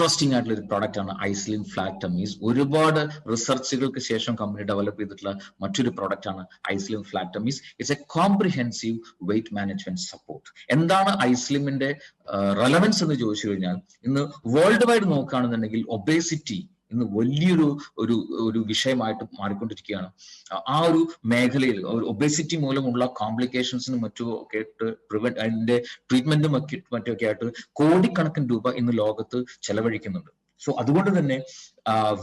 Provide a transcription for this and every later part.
Interesting ആയിട്ടുള്ള ഒരു product ആണ് ഐസ്ലിൻ ഫ്ലാക്ടമീസ് ഒരുപാട് റിസർച്ചുകൾക്ക് ശേഷം കമ്പനി ഡെവലപ്പ് ചെയ്തിട്ടുള്ള മറ്റൊരു പ്രോഡക്റ്റ് ആണ് iSlim ഫ്ലാക്ടമീസ് it's a comprehensive weight management support എന്താണ് ഐസ്ലിമിന്റെ റെലവൻസ് എന്ന് ചോദിച്ചു കഴിഞ്ഞാൽ ഇന്ന് വേൾഡ് വൈഡ് നോക്കുകയാണെന്നുണ്ടെങ്കിൽ ഒബേസിറ്റി ഇന്ന് വലിയൊരു ഒരു ഒരു വിഷയമായിട്ട് മാറിക്കൊണ്ടിരിക്കുകയാണ്. ആ ഒരു മേഖലയിൽ ഒബേസിറ്റി മൂലമുള്ള കോംപ്ലിക്കേഷൻസിനും മറ്റോ ഒക്കെ ആയിട്ട് പ്രിവെന്റ് അതിന്റെ ട്രീറ്റ്മെന്റും മറ്റൊക്കെ ആയിട്ട് കോടിക്കണക്കിന് രൂപ ഇന്ന് ലോകത്ത് ചെലവഴിക്കുന്നുണ്ട്. സോ അതുകൊണ്ട് തന്നെ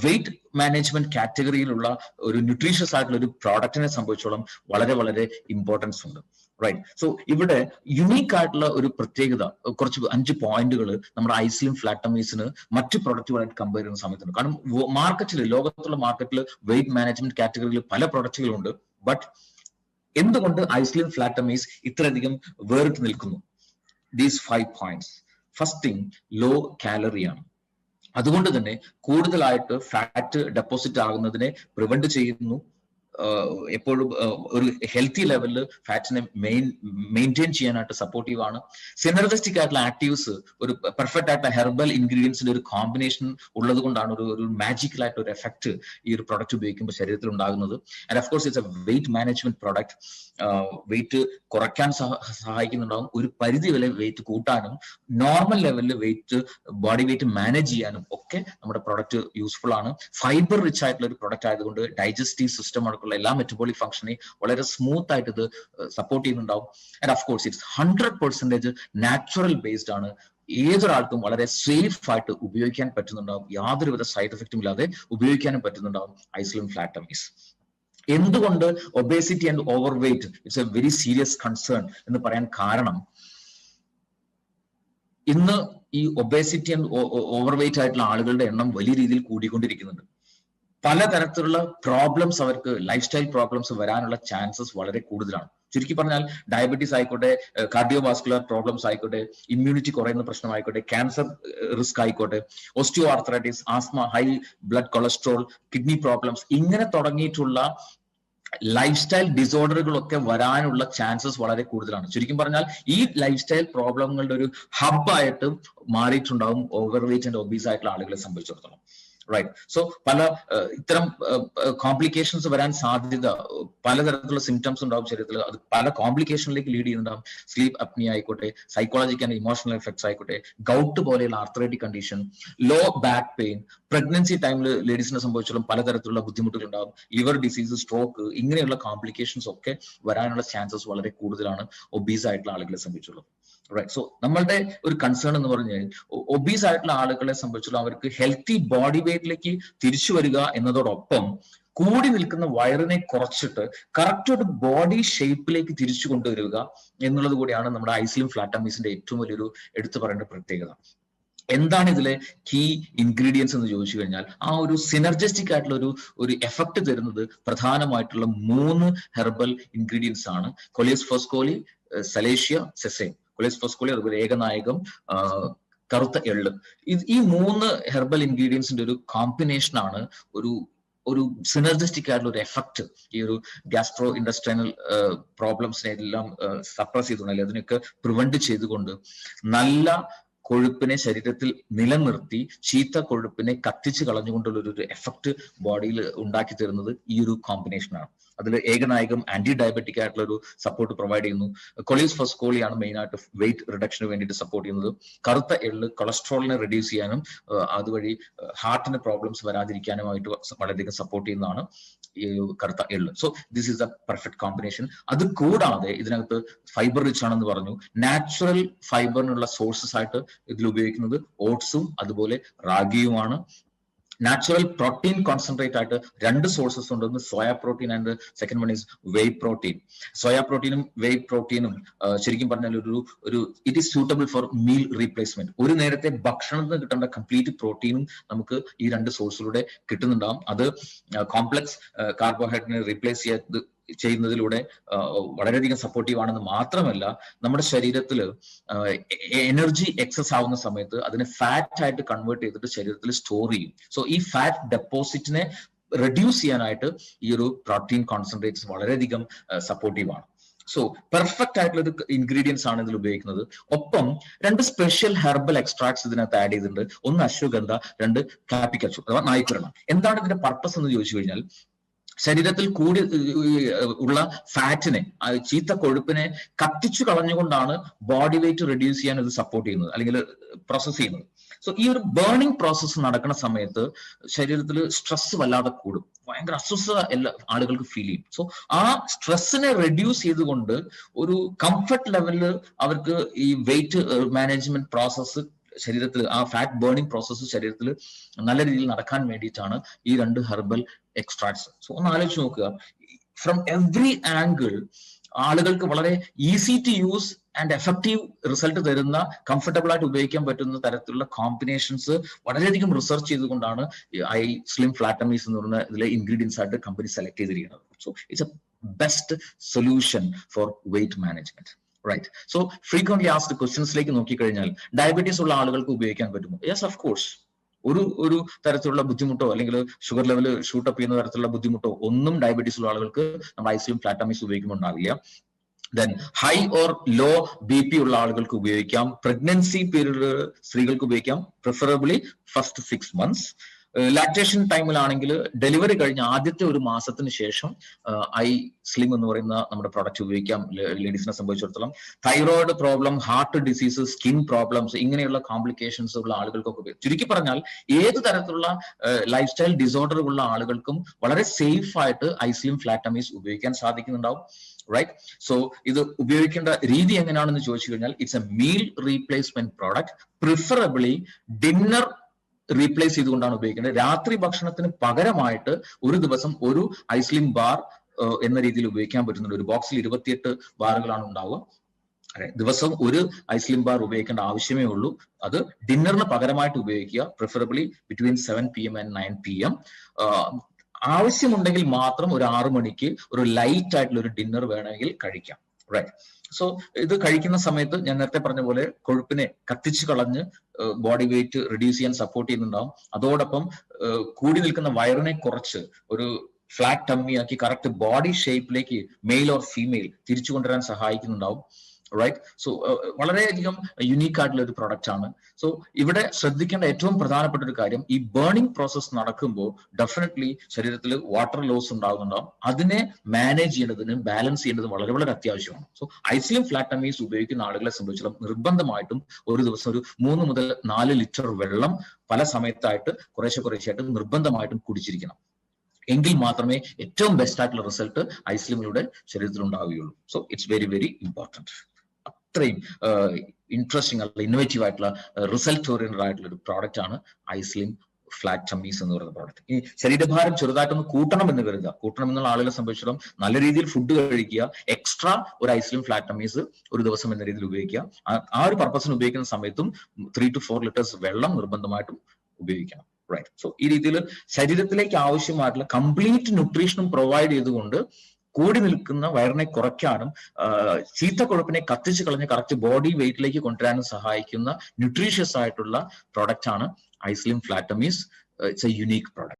വെയിറ്റ് മാനേജ്മെന്റ് കാറ്റഗറിയിലുള്ള ഒരു ന്യൂട്രീഷ്യസ് ആയിട്ടുള്ള ഒരു പ്രോഡക്റ്റിനെ സംബന്ധിച്ചോളം വളരെ വളരെ ഇമ്പോർട്ടൻസ് ഉണ്ട്. റൈറ്റ് സോ ഇവിടെ യുണീക്ക് ആയിട്ടുള്ള ഒരു പ്രത്യേകത കുറച്ച് അഞ്ച് പോയിന്റുകൾ നമ്മുടെ ഐസ്ലിം ഫ്ലാറ്റമീസിന് മറ്റ് പ്രൊഡക്റ്റുകളായിട്ട് കമ്പയർ ചെയ്യുന്ന സമയത്തുണ്ട്. കാരണം മാർക്കറ്റിൽ ലോകത്തുള്ള മാർക്കറ്റിൽ വെയിറ്റ് മാനേജ്മെന്റ് കാറ്റഗറിയിൽ പല പ്രൊഡക്റ്റുകളുണ്ട് ബട്ട് എന്തുകൊണ്ട് ഐസ്ലിം ഫ്ലാറ്റമീസ് ഇത്രയധികം വേറിട്ട് നിൽക്കുന്നു? These five points first thing low കാലറിയാണ് അതുകൊണ്ട് തന്നെ കൂടുതലായിട്ട് ഫാറ്റ് ഡെപ്പോസിറ്റ് ആകുന്നതിനെ പ്രിവെന്റ് ചെയ്യുന്നു. എപ്പോഴും ഒരു ഹെൽത്തി ലെവലിൽ ഫാറ്റിനെ മെയിൻ മെയിന്റെയിൻ ചെയ്യാനായിട്ട് സപ്പോർട്ടീവ് ആണ്. സിനർജസ്റ്റിക് ആയിട്ടുള്ള ആക്റ്റീവ്സ് ഒരു പെർഫെക്റ്റ് ആയിട്ടുള്ള ഹെർബൽ ഇൻഗ്രീഡിയൻസിന്റെ ഒരു കോമ്പിനേഷൻ ഉള്ളത് കൊണ്ടാണ് ഒരു ഒരു മാജിക്കൽ ആയിട്ട് ഒരു എഫക്ട് ഈ ഒരു പ്രൊഡക്റ്റ് ഉപയോഗിക്കുമ്പോൾ ശരീരത്തിൽ ഉണ്ടാകുന്നത്. And of course it's a weight management product weight കുറയ്ക്കാൻ സഹായിക്കുന്നുണ്ടാകും. ഒരു പരിധി വരെ വെയിറ്റ് കൂട്ടാനും നോർമൽ ലെവലിൽ വെയിറ്റ് ബോഡി വെയിറ്റ് മാനേജ് ചെയ്യാനും ഒക്കെ നമ്മുടെ പ്രൊഡക്റ്റ് യൂസ്ഫുൾ ആണ്. ഫൈബർ റിച്ച് ആയിട്ടുള്ള ഒരു പ്രൊഡക്റ്റ് ആയതുകൊണ്ട് ഡൈജസ്റ്റീവ് സിസ്റ്റം അടക്കമുള്ള എല്ലാ മെറ്റബോളിക് ഫംഗ്ഷനെ വളരെ സ്മൂത്ത് ആയിട്ട് ഇത് സപ്പോർട്ട് ചെയ്യുന്നുണ്ടാവും. And of course it's hundred percentage natural based ആണ്. ഏതൊരാൾക്കും വളരെ സേഫ് ആയിട്ട് ഉപയോഗിക്കാൻ പറ്റുന്നുണ്ടാവും. യാതൊരുവിധ സൈഡ് എഫക്റ്റും ഇല്ലാതെ ഉപയോഗിക്കാനും പറ്റുന്നുണ്ടാവും ഐസ്ലിം ഫ്ലാറ്റമീസ് എന്തുകൊണ്ട് obesity and overweight it's a very serious concern എന്ന് പറയാൻ കാരണം ഇന്ന് ഈ ഒബേസിറ്റി ആൻഡ് ഓവർ വെയിറ്റ് ആയിട്ടുള്ള ആളുകളുടെ എണ്ണം വലിയ രീതിയിൽ കൂടിക്കൊണ്ടിരിക്കുന്നുണ്ട്. പലതരത്തിലുള്ള പ്രോബ്ലംസ് അവർക്ക് ലൈഫ് സ്റ്റൈൽ പ്രോബ്ലംസ് വരാനുള്ള ചാൻസസ് വളരെ കൂടുതലാണ്. ചുരുക്കി പറഞ്ഞാൽ ഡയബറ്റീസ് ആയിക്കോട്ടെ കാർഡിയോ വാസ്കുലർ പ്രോബ്ലംസ് ആയിക്കോട്ടെ ഇമ്മ്യൂണിറ്റി കുറയുന്ന പ്രശ്നമായിക്കോട്ടെ ക്യാൻസർ റിസ്ക് ആയിക്കോട്ടെ osteoarthritis asthma high blood cholesterol kidney problems ഇങ്ങനെ തുടങ്ങിയിട്ടുള്ള ലൈഫ് സ്റ്റൈൽ ഡിസോർഡറുകളൊക്കെ വരാനുള്ള ചാൻസസ് വളരെ കൂടുതലാണ്. ശരിക്കും പറഞ്ഞാൽ ഈ ലൈഫ് സ്റ്റൈൽ പ്രോബ്ലങ്ങളുടെ ഒരു ഹബ്ബായിട്ട് മാറിയിട്ടുണ്ടാവും ഓവർ വെയിറ്റ് ആൻഡ് ഒബീസ് ആയിട്ടുള്ള ആളുകളെ സംബന്ധിച്ചിടത്തോളം. റൈറ്റ് സോ പല ഇത്തരം കോംപ്ലിക്കേഷൻസ് വരാൻ സാധ്യത പലതരത്തിലുള്ള സിംറ്റംസ് ഉണ്ടാവും ശരീരത്തിൽ അത് പല കോംപ്ലിക്കേഷനിലേക്ക് ലീഡ് ചെയ്യുന്നുണ്ടാവും. സ്ലീപ്പ് അപ്നി ആയിക്കോട്ടെ സൈക്കോളജിക്കൽ ഇമോഷണൽ എഫക്ട്സ് ആയിക്കോട്ടെ ഗൗട്ട് പോലെയുള്ള arthritic condition low back pain pregnancy ടൈമിൽ ലേഡീസിനെ സംബന്ധിച്ചോളം പലതരത്തിലുള്ള ബുദ്ധിമുട്ടുകൾ ഉണ്ടാവും ലിവർ ഡിസീസ് സ്ട്രോക്ക് ഇങ്ങനെയുള്ള കോംപ്ലിക്കേഷൻസ് ഒക്കെ വരാനുള്ള ചാൻസസ് വളരെ കൂടുതലാണ് ഒബീസ് ആയിട്ടുള്ള ആളുകളെ സംബന്ധിച്ചുള്ളത് സോ നമ്മളുടെ ഒരു കൺസേൺ എന്ന് പറഞ്ഞു കഴിഞ്ഞാൽ ഒബീസ് ആയിട്ടുള്ള ആളുകളെ സംബന്ധിച്ചുള്ള അവർക്ക് ഹെൽത്തി ബോഡി വെയിറ്റിലേക്ക് തിരിച്ചു വരിക എന്നതോടൊപ്പം കൂടി നിൽക്കുന്ന വയറിനെ കുറച്ചിട്ട് കറക്റ്റ് ഒരു ബോഡി ഷേപ്പിലേക്ക് തിരിച്ചു കൊണ്ടുവരിക എന്നുള്ളത് കൂടിയാണ് നമ്മുടെ ഐസ്ലിം ഫ്ലാറ്റമീസിന്റെ ഏറ്റവും വലിയൊരു എടുത്തു പറയേണ്ട പ്രത്യേകത. എന്താണ് ഇതിലെ കീ ഇൻഗ്രീഡിയൻസ് എന്ന് ചോദിച്ചു കഴിഞ്ഞാൽ ആ ഒരു സിനർജസ്റ്റിക് ആയിട്ടുള്ള ഒരു ഒരു എഫക്ട് തരുന്നത് പ്രധാനമായിട്ടുള്ള മൂന്ന് ഹെർബൽ ഇൻഗ്രീഡിയൻസ് ആണ്. കൊലിയസ് ഫോസ്കോലി സലേഷ്യ സെസൈൻ കൊലിയസ് ഫോസ്കോലി അതുപോലെ ഏകനായകം കറുത്ത എള്ള്. ഇത് ഈ മൂന്ന് ഹെർബൽ ഇൻഗ്രീഡിയൻസിന്റെ ഒരു കോമ്പിനേഷൻ ആണ് ഒരു ഒരു സിനർജിസ്റ്റിക് ആയിട്ടുള്ള ഒരു എഫക്ട് ഈ ഒരു ഗ്യാസ്ട്രോ ഇൻഡസ്ട്രിയൽ പ്രോബ്ലംസിനെ എല്ലാം സപ്രസ് ചെയ്തുകൊണ്ട് അതിനൊക്കെ പ്രിവെന്റ് ചെയ്തുകൊണ്ട് നല്ല കൊഴുപ്പിനെ ശരീരത്തിൽ നിലനിർത്തി ചീത്ത കൊഴുപ്പിനെ കത്തിച്ച് കളഞ്ഞുകൊണ്ടുള്ള ഒരു എഫക്ട് ബോഡിയിൽ ഉണ്ടാക്കി തരുന്നത് ഈ ഒരു കോമ്പിനേഷനാണ് അതിൽ ഏകനായകം ആന്റി ഡയബറ്റിക് ആയിട്ടുള്ള ഒരു സപ്പോർട്ട് പ്രൊവൈഡ് ചെയ്യുന്നു കൊളീസ് ഫസ്കോളിയാണ് മെയിൻ ആയിട്ട് വെയിറ്റ് റിഡക്ഷന് വേണ്ടിയിട്ട് സപ്പോർട്ട് ചെയ്യുന്നത്. കറുത്ത എള്ള് കൊളസ്ട്രോളിനെ റെഡ്യൂസ് ചെയ്യാനും അതുവഴി ഹാർട്ടിന് പ്രോബ്ലംസ് വരാതിരിക്കാനുമായിട്ട് വളരെയധികം സപ്പോർട്ട് ചെയ്യുന്നതാണ് ഈ കറുത്ത എള്ള്. So this is the perfect combination അത് കൂടാതെ ഇതിനകത്ത് ഫൈബർ റിച്ച് ആണെന്ന് പറഞ്ഞു. നാച്ചുറൽ ഫൈബറിനുള്ള സോഴ്സസ് ആയിട്ട് ഇതിൽ ഉപയോഗിക്കുന്നത് ഓട്സും അതുപോലെ റാഗിയുമാണ്. നാച്ചുറൽ പ്രോട്ടീൻ കോൺസെൻട്രേറ്റ് ആയിട്ട് രണ്ട് സോഴ്സസ് ഉണ്ട്. Soya protein and second one is whey protein soya പ്രോട്ടീനും വെയ് പ്രോട്ടീനും ശരിക്കും പറഞ്ഞാൽ ഒരു ഒരു it is suitable for meal replacement ഒരു നേരത്തെ ഭക്ഷണത്തിന് കിട്ടേണ്ട കംപ്ലീറ്റ് പ്രോട്ടീനും നമുക്ക് ഈ രണ്ട് സോഴ്സിലൂടെ കിട്ടുന്നുണ്ടാവും. അത് കോംപ്ലക്സ് കാർബോഹൈഡ്രേറ്റിനെ റീപ്ലേസ് ചെയ്ത് ചെയ്യുന്നതിലൂടെ വളരെയധികം സപ്പോർട്ടീവ് ആണെന്ന് മാത്രമല്ല നമ്മുടെ ശരീരത്തിൽ എനർജി എക്സസ് ആവുന്ന സമയത്ത് അതിനെ ഫാറ്റ് ആയിട്ട് കൺവേർട്ട് ചെയ്തിട്ട് ശരീരത്തിൽ സ്റ്റോർ ചെയ്യും. സോ ഈ ഫാറ്റ് ഡെപ്പോസിറ്റിനെ റെഡ്യൂസ് ചെയ്യാനായിട്ട് ഈ ഒരു പ്രോട്ടീൻ കോൺസെൻട്രേറ്റ്സ് വളരെയധികം സപ്പോർട്ടീവ് ആണ്. സോ പെർഫെക്റ്റ് ആയിട്ടുള്ള ഒരു ഇൻഗ്രീഡിയൻസ് ആണ് ഇതിൽ ഉപയോഗിക്കുന്നത്. ഒപ്പം രണ്ട് സ്പെഷ്യൽ ഹെർബൽ എക്സ്ട്രാക്ട്സ് ഇതിനകത്ത് ആഡ് ചെയ്തിട്ടുണ്ട്. ഒന്ന് അശ്വഗന്ധ രണ്ട് കാപ്പിക്കച്ചു അഥവാ നായ്ക്കുരണം എന്താണ് ഇതിന്റെ പർപ്പസ് എന്ന് ചോദിച്ചു കഴിഞ്ഞാൽ ശരീരത്തിൽ കൂടി ഉള്ള ഫാറ്റിനെ ചീത്ത കൊഴുപ്പിനെ കത്തിച്ചു കളഞ്ഞുകൊണ്ടാണ് ബോഡി വെയിറ്റ് റെഡ്യൂസ് ചെയ്യാൻ ഇത് സപ്പോർട്ട് ചെയ്യുന്നത് അല്ലെങ്കിൽ പ്രോസസ് ചെയ്യുന്നത്. സോ ഈ ഒരു ബേണിംഗ് പ്രോസസ്സ് നടക്കുന്ന സമയത്ത് ശരീരത്തിൽ സ്ട്രെസ് വല്ലാതെ കൂടും. ഭയങ്കര അസ്വസ്ഥത എല്ലാ ആളുകൾക്ക് ഫീൽ ചെയ്യും. സോ ആ സ്ട്രെസ്സിനെ റെഡ്യൂസ് ചെയ്തുകൊണ്ട് ഒരു കംഫർട്ട് ലെവലിൽ അവർക്ക് ഈ വെയിറ്റ് മാനേജ്മെന്റ് പ്രോസസ്സ് ശരീരത്തിൽ ആ ഫാറ്റ് ബേണിംഗ് പ്രോസസ്സ് ശരീരത്തിൽ നല്ല രീതിയിൽ നടക്കാൻ വേണ്ടിയിട്ടാണ് ഈ രണ്ട് ഹെർബൽ എക്സ്ട്രാക്ട്സ് സോ ഒന്ന് ആലോചിച്ച് നോക്കുക. ഫ്രം എവ്രി ആംഗിൾ ആളുകൾക്ക് വളരെ easy to use and effective result തരുന്ന കംഫർട്ടബിൾ ആയിട്ട് ഉപയോഗിക്കാൻ പറ്റുന്ന തരത്തിലുള്ള കോമ്പിനേഷൻസ് വളരെയധികം റിസർച്ച് ചെയ്തുകൊണ്ടാണ് ഐ സ്ലിം ഫ്ലാറ്റമീസ് എന്ന് പറയുന്ന ഇതിലെ ഇൻഗ്രീഡിയൻസ് ആയിട്ട് കമ്പനി സെലക്ട് ചെയ്തിരിക്കുന്നത്. So it's a best solution for weight management right so frequently asked ക്വസ്റ്റ്യൻസിലേക്ക് നോക്കിക്കഴിഞ്ഞാൽ ഡയബറ്റീസ് ഉള്ള ആളുകൾക്ക് ഉപയോഗിക്കാൻ പറ്റുമോ? യെസ് ഓഫ് കോഴ്സ് ഒരു ഒരു തരത്തിലുള്ള ബുദ്ധിമുട്ടോ അല്ലെങ്കിൽ ഷുഗർ ലെവൽ ഷൂട്ടപ്പ് ചെയ്യുന്ന തരത്തിലുള്ള ബുദ്ധിമുട്ടോ ഒന്നും ഡയബറ്റീസ് ഉള്ള ആളുകൾക്ക് നമ്മൾ ഐസിയും ഫ്ലാറ്റാമിക്സ് ഉപയോഗിക്കുമ്പോൾ ഉണ്ടാവില്ല then high or low B P ഉള്ള ആളുകൾക്ക് ഉപയോഗിക്കാം. പ്രഗ്നൻസി പീരീഡ് സ്ത്രീകൾക്ക് ഉപയോഗിക്കാം. Preferably first six months lactation ടൈമിലാണെങ്കിൽ delivery കഴിഞ്ഞ ആദ്യത്തെ ഒരു മാസത്തിന് ശേഷം ഐ സ്ലിം എന്ന് പറയുന്ന നമ്മുടെ പ്രൊഡക്റ്റ് ഉപയോഗിക്കാം. ലേഡീസിനെ സംബന്ധിച്ചിടത്തോളം. Thyroid problem heart disease skin problems ഇങ്ങനെയുള്ള കോംപ്ലിക്കേഷൻസ് ഉള്ള ആളുകൾക്കൊക്കെ ചുരുക്കി പറഞ്ഞാൽ ഏത് തരത്തിലുള്ള ലൈഫ് സ്റ്റൈൽ ഡിസോർഡർ ഉള്ള ആളുകൾക്കും വളരെ സേഫ് ആയിട്ട് ഐസ്ലിം ഫ്ലാറ്റമീസ് ഉപയോഗിക്കാൻ സാധിക്കുന്നുണ്ടാവും. റൈറ്റ് സോ ഇത് ഉപയോഗിക്കേണ്ട രീതി എങ്ങനെയാണെന്ന് ചോദിച്ചു കഴിഞ്ഞാൽ it's a meal replacement product preferably dinner replace ചെയ്തുകൊണ്ടാണ് ഉപയോഗിക്കുന്നത്. രാത്രി ഭക്ഷണത്തിന് പകരമായിട്ട് ഒരു ദിവസം ഒരു ഐസ്ലിംഗ് ബാർ എന്ന രീതിയിൽ ഉപയോഗിക്കാൻ പറ്റുന്നുണ്ട്. ഒരു ബോക്സിൽ ഇരുപത്തിയെട്ട് ബാറുകളാണ് ഉണ്ടാവുക. ദിവസം ഒരു ഐസ്ലിം ബാർ ഉപയോഗിക്കേണ്ട ആവശ്യമേ ഉള്ളൂ. അത് ഡിന്നറിന് പകരമായിട്ട് ഉപയോഗിക്കുക preferably between seven P M and nine P M ആവശ്യമുണ്ടെങ്കിൽ മാത്രം ഒരു ആറു മണിക്ക് ഒരു ലൈറ്റ് ആയിട്ടുള്ള ഒരു ഡിന്നർ വേണമെങ്കിൽ കഴിക്കാം. റൈറ്റ് സോ ഇത് കഴിക്കുന്ന സമയത്ത് ഞാൻ നേരത്തെ പറഞ്ഞ പോലെ കൊഴുപ്പിനെ കത്തിച്ചു കളഞ്ഞ് ബോഡി വെയിറ്റ് റിഡ്യൂസ് ചെയ്യാൻ സപ്പോർട്ട് ചെയ്യുന്നുണ്ടാവും. അതോടൊപ്പം കൂടി നിൽക്കുന്ന വയറിനെ കുറച്ച് ഒരു ഫ്ലാറ്റ് ടമ്മിയാക്കി കറക്റ്റ് ബോഡി ഷേപ്പിലേക്ക് മെയിൽ ഓർ ഫീമെയിൽ തിരിച്ചു കൊണ്ടുവരാൻ സഹായിക്കുന്നുണ്ടാവും. റൈറ്റ് സോ വളരെയധികം യുണീക്ക് ആയിട്ടുള്ള ഒരു പ്രൊഡക്റ്റ് ആണ്. സോ ഇവിടെ ശ്രദ്ധിക്കേണ്ട ഏറ്റവും പ്രധാനപ്പെട്ട ഒരു കാര്യം ഈ ബേണിംഗ് പ്രോസസ് നടക്കുമ്പോൾ ഡെഫിനറ്റ്ലി ശരീരത്തിൽ വാട്ടർ ലോസ് ഉണ്ടാകുന്നുണ്ടാവും. അതിനെ മാനേജ് ചെയ്യേണ്ടതിന് ബാലൻസ് ചെയ്യേണ്ടത് വളരെ വളരെ അത്യാവശ്യമാണ്. സോ ഐസിയം ഫ്ലാറ്റമീസ് ഉപയോഗിക്കുന്ന ആളുകളെ സംബന്ധിച്ചിടത്തോളം നിർബന്ധമായിട്ടും ഒരു ദിവസം ഒരു മൂന്ന് മുതൽ നാല് ലിറ്റർ വെള്ളം പല സമയത്തായിട്ട് കുറേശ്ശെ കുറേശ്ശെയായിട്ട് നിർബന്ധമായിട്ടും കുടിച്ചിരിക്കണം. എങ്കിൽ മാത്രമേ ഏറ്റവും ബെസ്റ്റ് ആയിട്ടുള്ള റിസൾട്ട് ഐസ്ലിമിലൂടെ ശരീരത്തിൽ ഉണ്ടാവുകയുള്ളൂ so it's very very important അത്രയും ഇൻട്രസ്റ്റിംഗ് ആയിട്ടുള്ള ഇന്നോവേറ്റീവ് ആയിട്ടുള്ള റിസൾട്ട് ഓറിയന്റഡ് ആയിട്ടുള്ള ഒരു പ്രോഡക്റ്റ് ആണ് ഐസ്ലിം ഫ്ലാറ്റ് ചമ്മീസ് എന്ന് പറയുന്ന പ്രോഡക്റ്റ് ഈ ശരീരഭാരം ചെറുതായിട്ടൊന്ന് കൂട്ടണം എന്ന് കരുതുക. കൂട്ടണം എന്നുള്ള ആളുകളെ സംബന്ധിച്ചിടത്തോളം നല്ല രീതിയിൽ ഫുഡ് കഴിക്കുക എക്സ്ട്രാ ഒരു ഐസ്ലിം ഫ്ലാറ്റ് ചമ്മീസ് ഒരു ദിവസം എന്ന രീതിയിൽ ഉപയോഗിക്കുക. ആ ഒരു പർപ്പസിന് ഉപയോഗിക്കുന്ന സമയത്തും ത്രീ ടു ഫോർ ലിറ്റേഴ്സ് വെള്ളം നിർബന്ധമായിട്ടും ഉപയോഗിക്കണം. റൈറ്റ് സോ ഈ രീതിയിൽ ശരീരത്തിലേക്ക് ആവശ്യമായിട്ടുള്ള കംപ്ലീറ്റ് ന്യൂട്രീഷനും പ്രൊവൈഡ് ചെയ്തുകൊണ്ട് കൂടി നിൽക്കുന്ന വയറിനെ കുറയ്ക്കാനും ചീത്ത കൊഴുപ്പിനെ കത്തിച്ച് കളഞ്ഞ് കറക്റ്റ് ബോഡി വെയിറ്റിലേക്ക് കൊണ്ടുവരാനും സഹായിക്കുന്ന ന്യൂട്രീഷ്യസ് ആയിട്ടുള്ള പ്രോഡക്റ്റ് ആണ് Islim flat tummies it's a unique product